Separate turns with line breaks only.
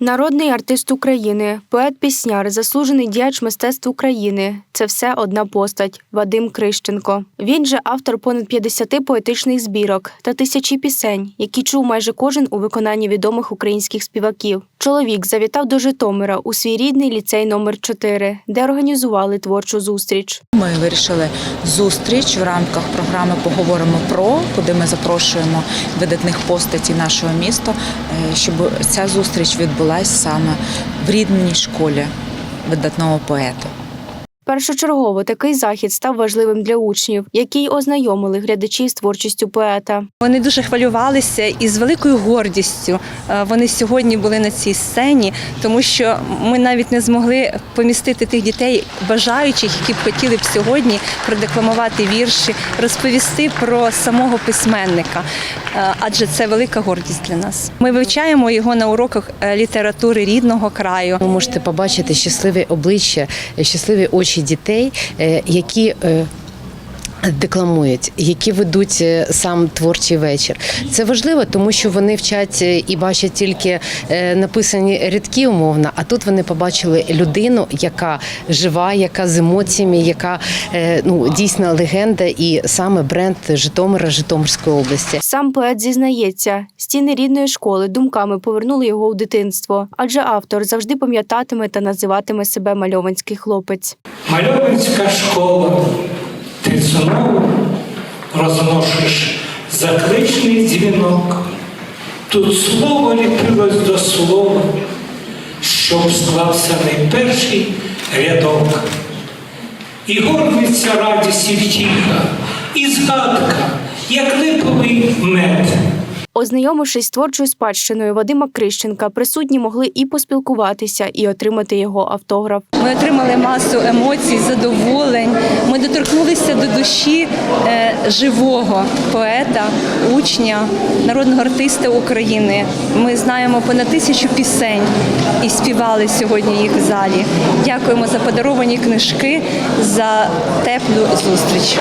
Народний артист України, поет-пісняр, заслужений діяч мистецтв України це все одна постать Вадим Крищенко. Він же автор понад 50 поетичних збірок та тисячі пісень, які чув майже кожен у виконанні відомих українських співаків. Чоловік завітав до Житомира у свій рідний ліцей номер 4 де організували творчу зустріч.
Ми вирішили зустріч в рамках програми Поговоримо про куди ми запрошуємо видатних постатей нашого міста, е, щоб ця зустріч відбулася саме в рідній школі видатного поета.
Першочергово такий захід став важливим для учнів, які й ознайомили глядачів з творчістю поета.
Вони дуже хвилювалися і з великою гордістю е, вони сьогодні були на цій сцені, тому що ми навіть не змогли помістити тих дітей, бажаючих, які б хотіли б сьогодні продекламувати вірші, розповісти про самого письменника. Е, Адже це велика гордість для нас. Ми вивчаємо його на уроках е, літератури рідного краю.
Ви можете побачити щасливі обличчя, щасливі очі дітей, е, які е, Декламують, які ведуть е, сам творчий вечір. Це важливо, тому що вони вчать е, і бачать тільки е, написані рядки умовно. А тут вони побачили людину, яка жива, яка з емоціями, яка ну дійсно легенда, і саме бренд Житомира, Житомирської області.
Сам поет зізнається, стіни рідної школи думками повернули його у дитинство, адже автор завжди пам'ятатиме та називатиме себе мальованський хлопець.
Мальовницька школа, ти знову розношиш закличний дзвінок. Тут слово ліпилось до слова, щоб склався найперший рядок. І горниця радість і втіха, і згадка, як липовий мед.
Ознайомившись з творчою спадщиною Вадима Крищенка, присутні могли і поспілкуватися, і отримати його автограф.
Ми отримали масу емоцій, задоволень. Ми доторкнулися до душі е, живого поета, учня, народного артиста України. Ми знаємо понад тисячу пісень і співали сьогодні їх в залі. Дякуємо за подаровані книжки, за теплу зустріч.